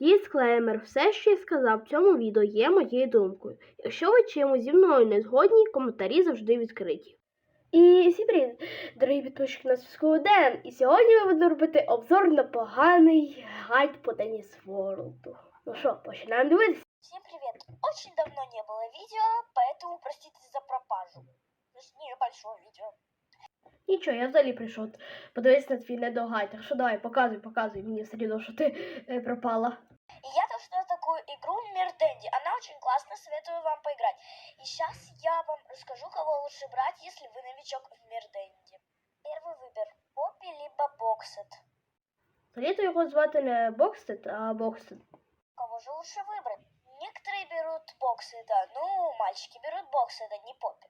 Дисклеймер. Все, що я сказав в цьому відео, є моєю думкою. Якщо ви чимось зі мною не згодні, коментарі завжди відкриті. І всім привіт, дорогі підписчики на зв'язку Ден. І сьогодні ми будемо робити обзор на поганий гайд по Деніс Ворлду. Ну що, починаємо дивитися. Всем привет! Очень давно не было видео, поэтому простите за пропажу. Небольшое видео. Нічого, я взагалі прийшов подивитися на твій недогайд. Так що давай, показуй, показуй мені все рівно, що ти е, пропала. И я то, что такую игру Мир Дэнди. Она очень классная, советую вам поиграть. И сейчас я вам расскажу, кого лучше брать, если вы новичок в Мир Дэнди. Первый выбор. Поппи либо Боксет. Взагалі-то його звати не Бокстед, а Бокстед. Кого же лучше выбрать? Некоторые берут Боксета, ну, мальчики берут Боксета, не Поппи.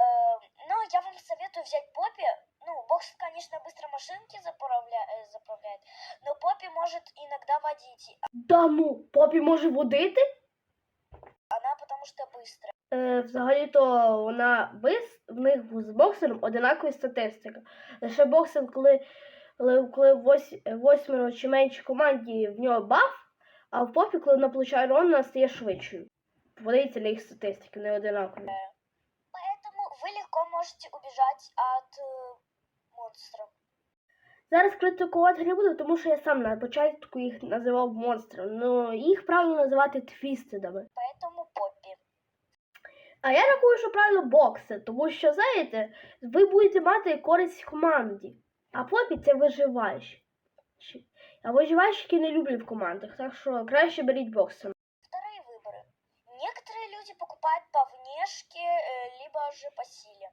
Эм, Но я вам советую взять Поппи. Ну, Боксет, конечно, быстро машинки заправля- э, заправляет, но Поппи может иногда водить. Да ну, попі може водити? Она потому что быстрая. Е, взагалі-то вона без в них з боксером одинакова статистика. Лише боксер, коли, коли, коли вось, восьмеро чи менше команді в нього баф, а в попі, коли вона получає урон, вона стає швидшою. Подивіться на їх статистики, не одинакові. Поэтому вы легко можете убежать от э, монстра. Зараз критикувати не буду, тому що я сам на початку їх називав монстрами. Ну, їх правильно називати твістедами. Поэтому Поппи. А я рахую, що правильно бокси, тому що, знаєте, ви будете мати користь в команді. А попі це виживаючі. А виживальщики не люблять в командах, так що краще беріть боксом. Вторые выборы. Некоторые люди покупают по внешке, э, либо же по силе.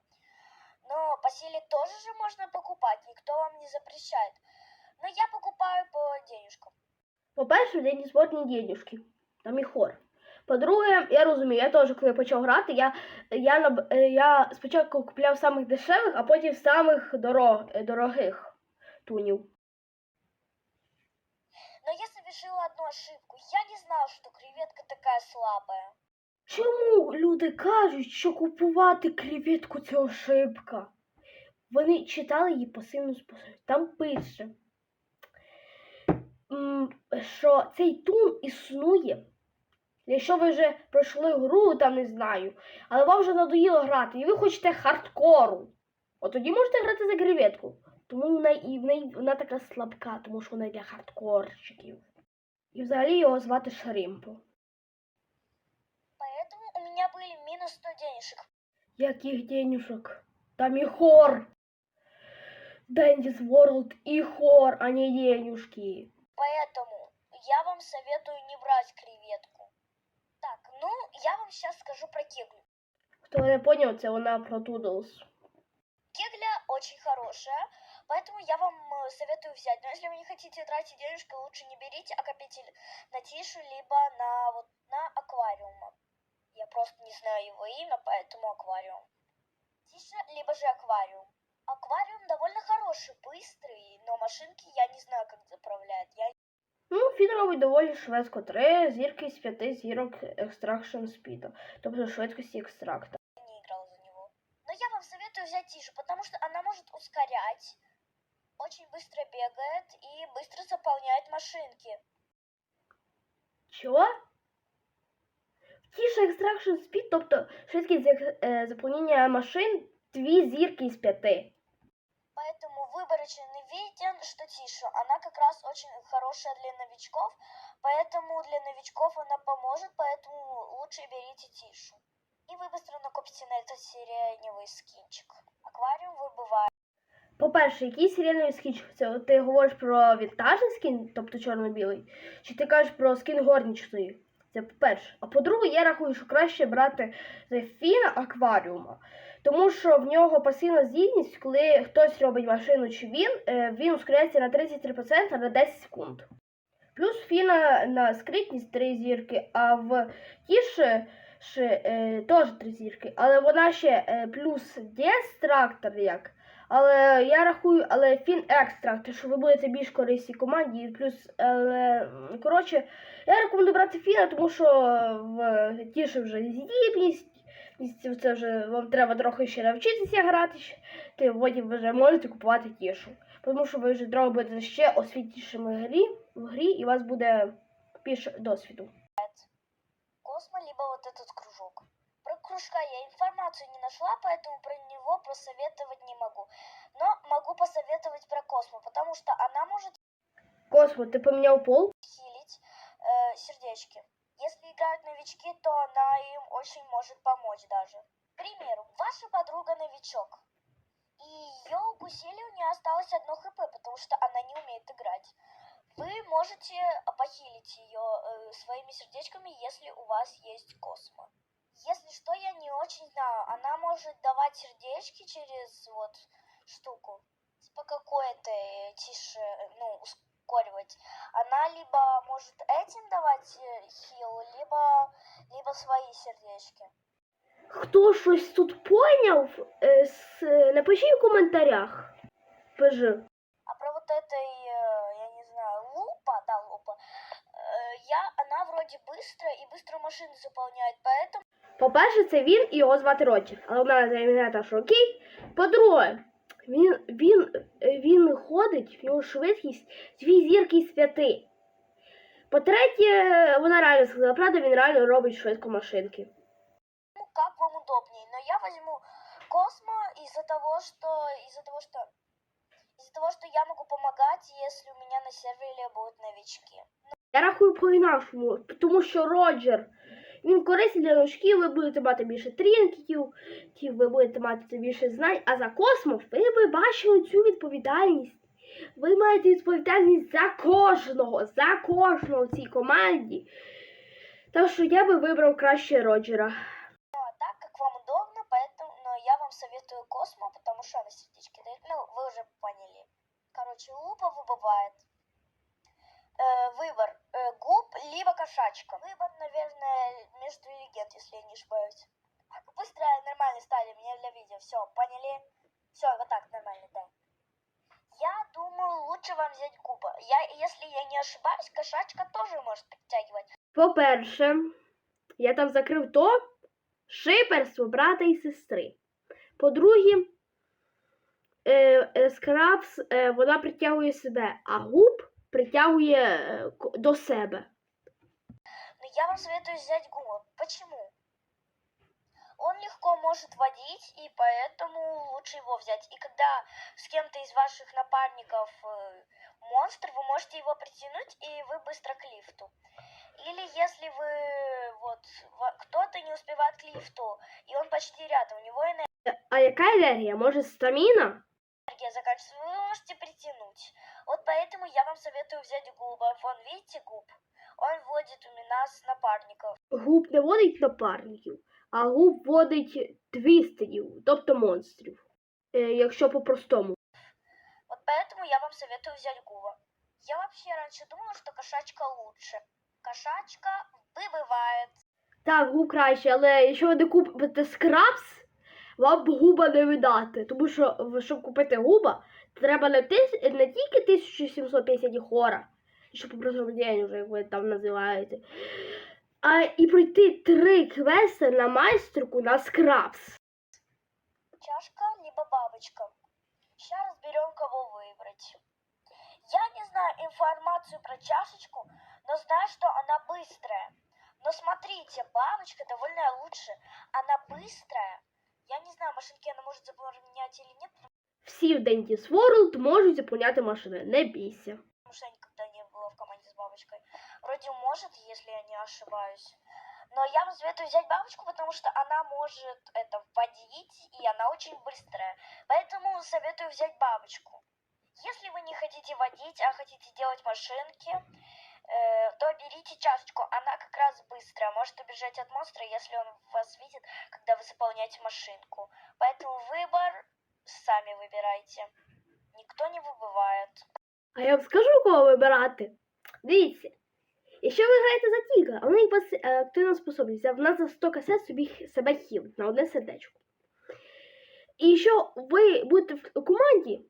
Но по силе тоже же можно покупать, никто вам не запрещает. Но я покупаю по денежкам. По-перше, в день спортні денежки. Там і хор. По-друге, я розумію, я теж, коли почав грати, я, я, наб- е, я спочатку купляв самих дешевих, а потім самих дорог, е, дорогих тунів. Но я совершила одну ошибку. Я не знала, что креветка такая слабая. Чому люди кажуть, що купувати креветку це ошибка? Вони читали її пасивну спосіб. Там пише, що цей тун існує. Якщо ви вже пройшли гру, там не знаю, але вам вже надоїло грати, і ви хочете хардкору. От тоді можете грати за креветку. Тому вона і в неї вона така слабка, тому що вона для хардкорчиків. І взагалі його звати Шримпо. Минус 100 денежек. Яких денежок? Там и хор. Дендис Ворлд и хор, а не денежки. Поэтому я вам советую не брать креветку. Так, ну, я вам сейчас скажу про кеглю. Хто не поняв, це вона про Тудлс. Кегля очень хорошая, поэтому я вам э, советую взять. Но если вы не хотите тратить денежки, лучше не берите, а копите на тишу, либо на вот на аквариума. Я просто не знаю его имя, поэтому аквариум. Тиша, либо же аквариум. Аквариум довольно хороший, быстрый, но машинки я не знаю, как заправляет. Я Ну, він робить доволі швидко. Три зірки з п'яти зірок екстракшн спіду. Тобто швидкості екстракта. не играл за него. Но я вам советую взять Тишу, потому что она может ускорять, очень быстро бегает и быстро заполняет машинки. Чого? Тіше екстракшн спід, тобто швидкість зак- е, заповнення машин дві зірки з п'яти. Поэтому выборочный виден, что Тиша. Она как раз очень хорошая для новичков, поэтому для новичков она поможет, поэтому лучше берите Тишу. И вы быстро накопите на этот сиреневый скинчик. Аквариум выбывает. По-перше, який сиреновий скін? Це от ти говориш про вінтажний скін, тобто чорно-білий, чи ти кажеш про скін горнічної? Це по-перше. А по-друге, я рахую, що краще брати Зефіна акваріума. Тому що в нього пасивна здібність, коли хтось робить машину чи він, е, він ускоряється на 33% на 10 секунд. Плюс фіна на скритність 3 зірки, а в тіше теж 3 зірки. Але вона ще е, плюс дестрактор як. Але я рахую, але фін екстракт, що ви будете більш корисні команді, плюс, але коротше, я рекомендую брати фіна, тому що в тіше вже здібність, це вже вам треба трохи ще навчитися грати, ти потім ви вже можете купувати тішу. Тому що ви вже будете ще освітнішими грі, в грі, і у вас буде більше досвіду. Космо, либо вот этот кружок. Кружка я информацию не нашла, поэтому про него просоветовать не могу. Но могу посоветовать про Космо, потому что она может Космо, ти поміняв пол? хилить э, сердечки. Если играют новички, то она им очень может помочь даже. К примеру, ваша подруга новичок. И ее укусили, у нее осталось одно хп, потому что она не умеет играть. Вы можете похилить ее э, своими сердечками, если у вас есть космо. Если что, я не очень знаю. Она может давать сердечки через вот штуку. Типа какое-то э, тише, э, ну, ускоривать. Она либо может этим давать э, хил, либо, либо свои сердечки. Хто щось тут поняв, е, с- е, напишіть в коментарях. Пиши. А про вот этой, э, я не знаю, лупа, да, лупа, э, я, она вроде быстрая и быстро машины заполняет, поэтому По-перше, це він і його звати Роджер. Але вона не та, що. По-друге, він, він, він ходить, в нього швидкість дві зірки святи. По-третє, вона реально сказала правду, він реально робить швидко машинки. ну, как вам удобнее. Но я возьму Космо из-за того, что, из-за того, что, из-за того, что я могу помогать, если у меня на сервере будут новички. Я рахую по-інакшому, тому що Роджер, він корисний для новичків, ви будете мати більше трінків, ті ви будете мати більше знань, а за космос ви би бачили цю відповідальність. Ви маєте відповідальність за кожного, за кожного в цій команді. Так що я би вибрав краще Роджера. Ну, а так, как вам удобно, поэтому, но я вам советую Космо, потому что она сердечки дает. Ну, вы уже поняли. Короче, лупа выбывает. Э, выбор. Э, губ, либо кошачка. Выбор, наверное, между легенд, если я не ошибаюсь. Так, Быстро нормально стали меня для видео. Все, поняли? Все, вот так нормально, да. Я думаю, лучше вам взять губа. Я, если я не ошибаюсь, кошачка тоже может подтягивать. По-перше, я там закрив то шиперство брата і сестри. По-друге, е, е, скрабс е, вона притягує себе, а губ притягує е, к- до себе. Но я вам советую взять гума. Почему? Он легко может водить, и поэтому лучше его взять. И когда с кем-то из ваших напарников э, монстр, вы можете его притянуть, и вы быстро к лифту. Или если вы, вот, ва- кто-то не успевает к лифту, и он почти рядом, у него Е, А яка енергія? Може, стаміна? энергия заканчивается, вы его можете притянуть. Вот поэтому я вам советую взять губа. Вон, видите губ? Он вводит у нас напарников. Губ не водить напарників, а губ водить твістерів, тобто монстрів. Е, якщо по-простому. Вот поэтому я вам советую взять Гува. Я вообще раньше думала, что кошачка лучше. Кошачка выбывает. Так, губ краще, але якщо ви не купите скрабс, вам б губа не видати. Тому що, в- щоб купити губа, треба не, тис... не тільки 1750 хора, що по день вже, як ви там називаєте, а і пройти три квести на майстерку на скрабс. Чашка либо бабочка. Сейчас разберем, кого выбрать. Я не знаю информацию про чашечку, но знаю, что она быстрая. Но смотрите, бабочка довольно лучше. Она быстрая. Я не знаю, машинки она может заполнять или нет, Всі в Dentist World можуть заповняти машини, не бійся. потому что я никогда не была в команде с бабочкой. Вроде может, если я не ошибаюсь. Но я вам советую взять бабочку, потому что она может это вводить, и она очень быстрая. Поэтому советую взять бабочку. Если вы не хотите водить, а хотите делать машинки, то берите чашечку. Она как раз быстрая, может убежать от монстра, если он вас видит, когда вы заполняете машинку. Поэтому выбор сами выбирайте. Никто не выбывает. А я вам скажу, кого вибирати. Дивіться, якщо ви граєте за Тіга, а в неї пас- е, активна способність, вона за 100 касет собі х- себе хілить на одне сердечко. І якщо ви будете в команді,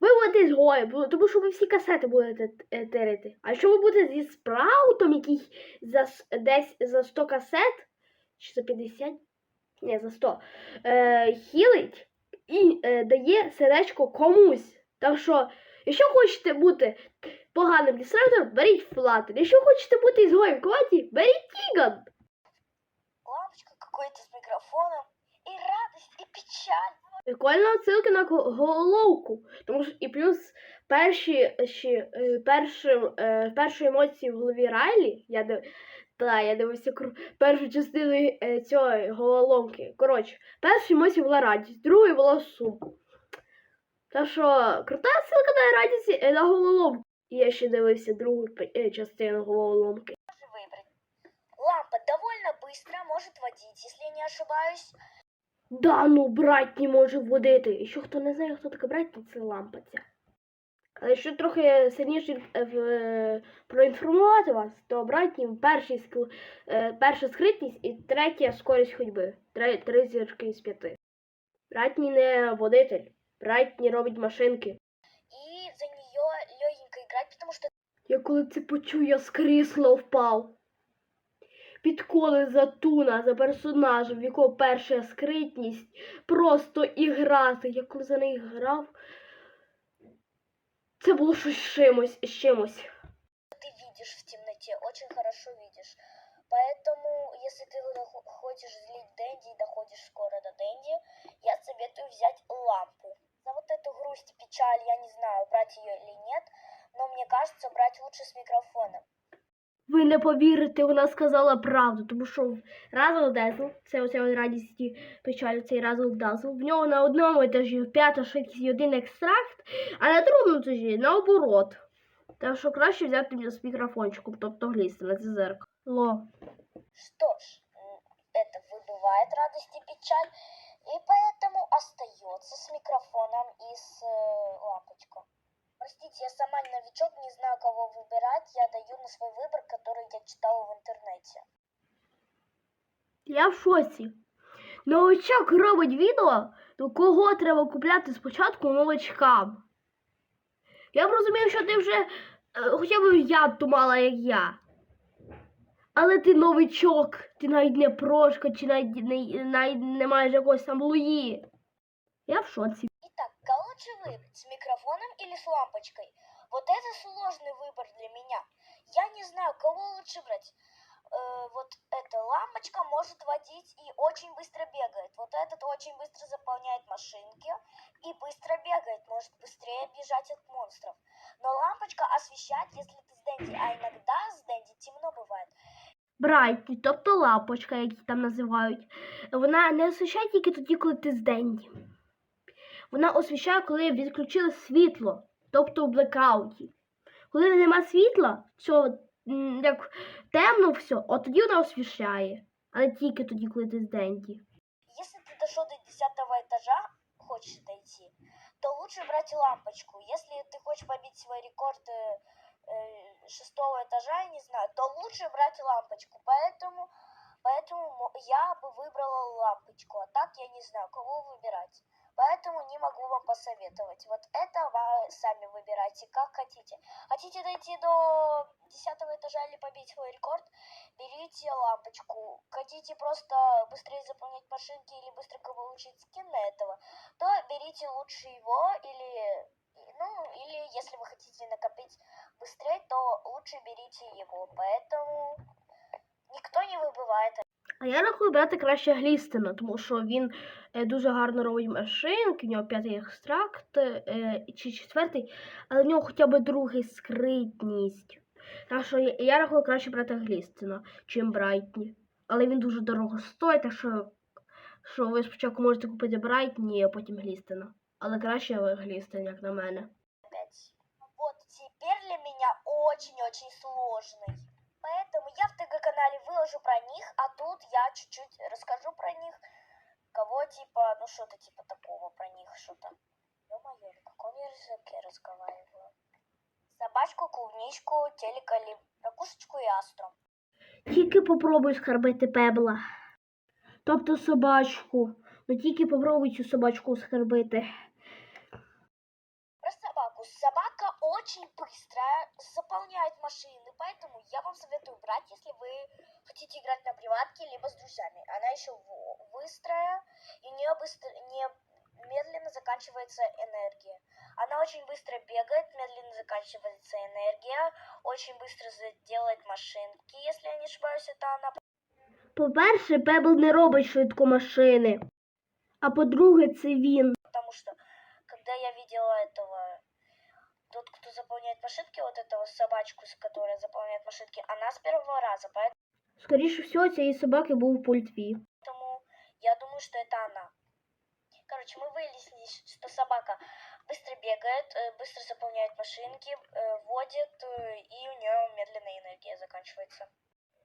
ви будете згоєм, тому що ви всі касети будете е, терити. А якщо ви будете зі спраутом, який за, десь за 100 касет, чи за 50, ні, за 100, е, хілить і е, дає сердечко комусь. Так що Якщо хочете бути поганим дестрактором, беріть флатер. Якщо хочете бути ізгоєм команді, беріть Тіган. Лампочка какой-то с микрофоном. И радость, и печаль. Прикольна отсилка на го- головку. Тому що і плюс перші, ще, е, першим, е, перші емоції в голові Райлі, я див... Та, я дивився кру... першу частину е, цієї головоломки. Коротше, перша емоція була радість, другою була сум. Та що, крута ссылка на радість е, на головоломку. І я ще дивився другу е, частину головоломки. Можно выбрать. Лампа довольно быстро может водить, если я не ошибаюсь. Да, ну братні може водити. І що хто не знає, хто така братні, це лампа ця. Але якщо трохи сильніше е, проінформувати вас, то братні скл, е, перша скритність і третя скорість ходьби. Три, три зірки з п'яти. Братні не водитель. Братні робить машинки. И за нее легенько играть, потому что Я коли це почув, я з крісла впав. Підколи за туна, за персонажем, в якого перша скритність, просто і грати. Я коли за неї грав, це було щось з чимось, з чимось. ты видишь в темноте, очень хорошо видишь. Поэтому, если ты дохо- хочешь злить Дэнди и доходишь скоро до Дэнди, я советую взять лампу. За вот эту грусть, печаль, я не знаю, брать ее или нет, но мне кажется, брать лучше с микрофоном. Ви не повірите, вона сказала правду, тому що Разл Дезл, це оця от радість і печаль, цей Разл Дазл, в нього на одному етажі п'ята швидкість і один екстракт, а на другому етажі наоборот. Так що краще взяти мені з мікрофончиком, тобто глісти на це зеркало. Что ж, м, это выбывает радость и печаль, и поэтому остается с микрофоном и с э, лампочкой. Простите, я сама новичок, не знаю, кого выбирать. Я даю на свой выбор, который я читала в интернете. Я в шоці. Новичок робить відео, то кого треба купляти спочатку новачкам. Я б розумів, що ти вже е, хоча б яд мала, як я. Але ти новичок, ти навіть не прошка, чи навіть не, навіть не маєш якогось там луї. Я в шоці. Итак, кого лучше выбрать, с микрофоном или с лампочкой? Вот это сложный выбор для меня. Я не знаю, кого лучше брать. Э, вот эта лампочка может водить и очень быстро бегает. Вот этот очень быстро заполняет машинки и быстро бегает, может быстрее бежать от монстров. Но лампочка освещает, если ты с Дэнди, а иногда с Дэнди темно бывает. Брайтні, тобто лапочка, як її там називають, вона не освіщає тільки тоді, коли ти з Денді. Вона освіщає, коли відключили світло, тобто в блекауті. Коли нема світла, що м, як темно все, от тоді вона освіщає. Але тільки тоді, коли ти з Денді. Если ты дошел до десятого этажа, хочешь дойти, то лучше брать лампочку. Если ты хочешь побить свой рекорд э, э, шестого этажа, я не знаю, то лучше брать лампочку. Поэтому, поэтому мо- я бы выбрала лампочку. А так я не знаю, кого выбирать. Поэтому не могу вам посоветовать. Вот это вы сами выбирайте, как хотите. Хотите дойти до десятого этажа или побить свой рекорд, берите лампочку. Хотите просто быстрее заполнять машинки или быстренько получить скин на этого, то берите лучше его или ну или если вы хотите накопить быстрее, то лучше берите его. Поэтому никто не выбывает. А я рахую брати краще Глістина, тому що він е, дуже гарно робить машинки, в нього п'ятий екстракт е, чи четвертий, але в нього хоча б другий скритність. Так що я, рахую краще брати Глістина, чим Брайтні. Але він дуже дорого стоїть, так що, що ви спочатку можете купити Брайтні, а потім Глістина. Але краще Глістин, як на мене. Вот теперь для меня очень-очень сложный. Поэтому я в ТГ-канале выложу про них, а тут я чуть-чуть расскажу про них. Кого типа, ну что-то типа такого про них, что-то. Ё-моё, на каком я языке разговариваю? Собачку, клубничку, телеколи, ракушечку и астру. Тільки попробуй скарбити пебла. Тобто собачку. Ну тільки попробуй цю собачку скарбити. Про собаку. Собака очень быстрая, заполняет машины, поэтому я вам советую брать, если вы хотите играть на приватке, либо с друзьями. Она еще быстрая, и у нее быстро, не, медленно заканчивается энергия. Она очень быстро бегает, медленно заканчивается энергия, очень быстро делает машинки, если я не ошибаюсь, это она. По-перше, Пебл не робить швидко машини. А по-друге, це він. Потому что, когда я видела этого, тот, кто заполняет машинки, вот этого собачку, с которой заполняет машинки, она с первого раза, Скоріше всього, цієї собаки був пульт Ві. поэтому я думаю, что это она. Короче, мы выяснили, что собака быстро бегает, э, быстро заполняет машинки, э, водит, э, и у нее медленная энергия заканчивается.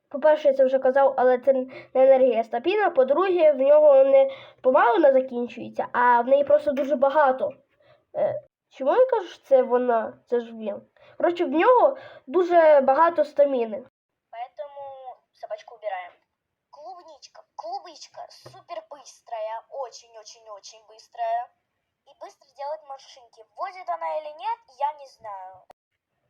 По-перше, я це вже казав, але це не енергія стабільна. По-друге, в нього не помалу не закінчується, а в неї просто дуже багато. Е, чому я кажу, що це вона? Це ж він. Коротше, в нього дуже багато стаміни. Поэтому собачку убираем. Клубничка, клубничка, супер быстрая, очень-очень-очень быстрая. И быстро делает машинки. Водит она или нет, я не знаю.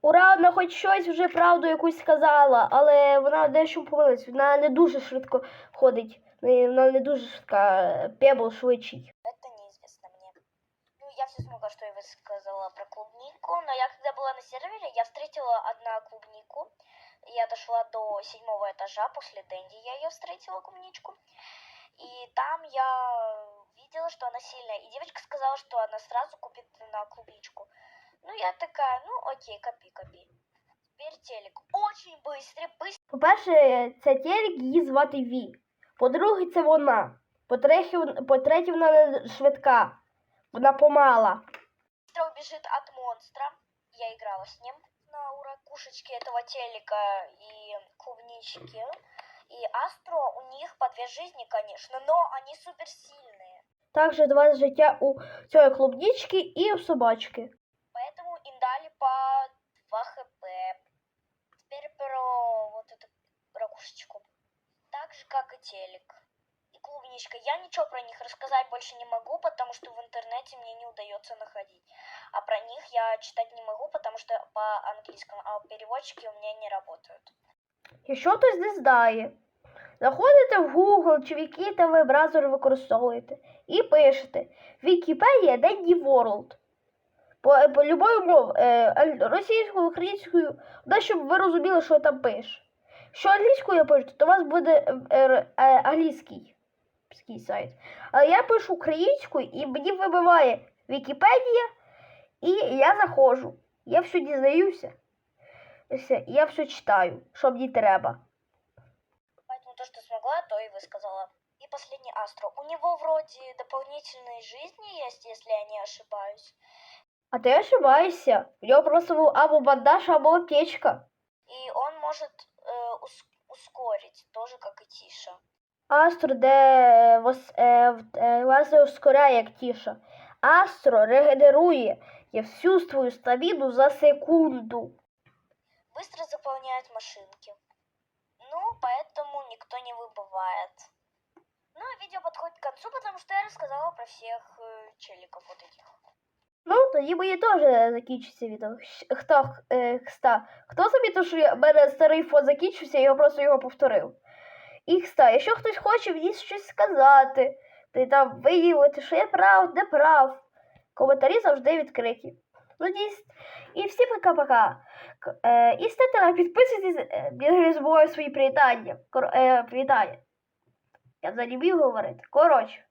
Ура, вона хоч щось вже правду якусь сказала, але вона дещо помилилась. Вона не дуже швидко ходить. Не- Вона не дуже швидка. Пебл швидший. я все смогла, что я высказала про клубнику, но я когда была на сервере, я встретила одну клубнику. Я дошла до седьмого этажа, после Дэнди я ее встретила, клубничку. И там я видела, что она сильная. И девочка сказала, что она сразу купит на клубничку. Ну, я такая, ну, окей, копи, копи. Теперь телек. Очень быстрый, быстро По-перше, це телек, її звати Ві. По-друге, це вона. По-третє, вон- по-третє, вона не швидка. Вона помала. убежит от монстра. Я играла с ним на уракушечке этого телека и клубнички. И Астро, у них по две жизни, конечно, но они суперсильные. Також два життя у цієї клубнички і у собачки. Поэтому им дали по 2 хп. Теперь про вот эту ракушечку. Так же, как и телек. Клубничка. Я ничего про них рассказать больше не могу, потому что в интернете мне не удается находить. А про них я читать не могу, потому что по-английскому, а переводчики у меня не работают. Якщо хтось не знає, заходите в Google чи в який там ви браузер використовуєте і пишете Вікіпедія Денді World. По, по любою мовою, е, російською, українською, да, щоб ви розуміли, що там пише. Що англійською пишете, то у вас буде е, е, англійський ський сайт. Але я пишу українською і мені вибиває Вікіпедія, і я заходжу. Я все дізнаюся. І все, і я все читаю, що мені треба. Поэтому то, что смогла, то и высказала. И последний Астро. У него вроде дополнительные жизни есть, если я не ошибаюсь. А ти ошибаєшся. У нього просто був або бандаж, або аптечка. И он может э, ус- ускорить, тоже как и Тиша. Астро, де вас, е, в- е, вас не ускоряє, як тіша. Астро регенерує я всю свою стаміну за секунду. Быстро заполняет машинки. Ну, поэтому никто не выбывает. Ну, а видео подходит к концу, потому что я рассказала про всех э, челиков вот этих. Ну, тоді мені теж закінчиться відео. Щ- Хто, е, хста, хто замітив, що я- в мене старий фон закінчився, я просто його повторив. І хста, якщо хтось хоче мені щось сказати, ти там виявити, що я прав, не прав. Коментарі завжди відкриті. Ну, і всі пока-пока. Е, і ставте лайк, підписуйтесь, е, не свої привітання. Кор, е, привітання. Я вмію говорити. Коротше.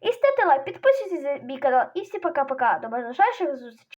І ставте лайк, підписуйтесь на мій канал. І всі пока-пока. До бажаючих зустрічей.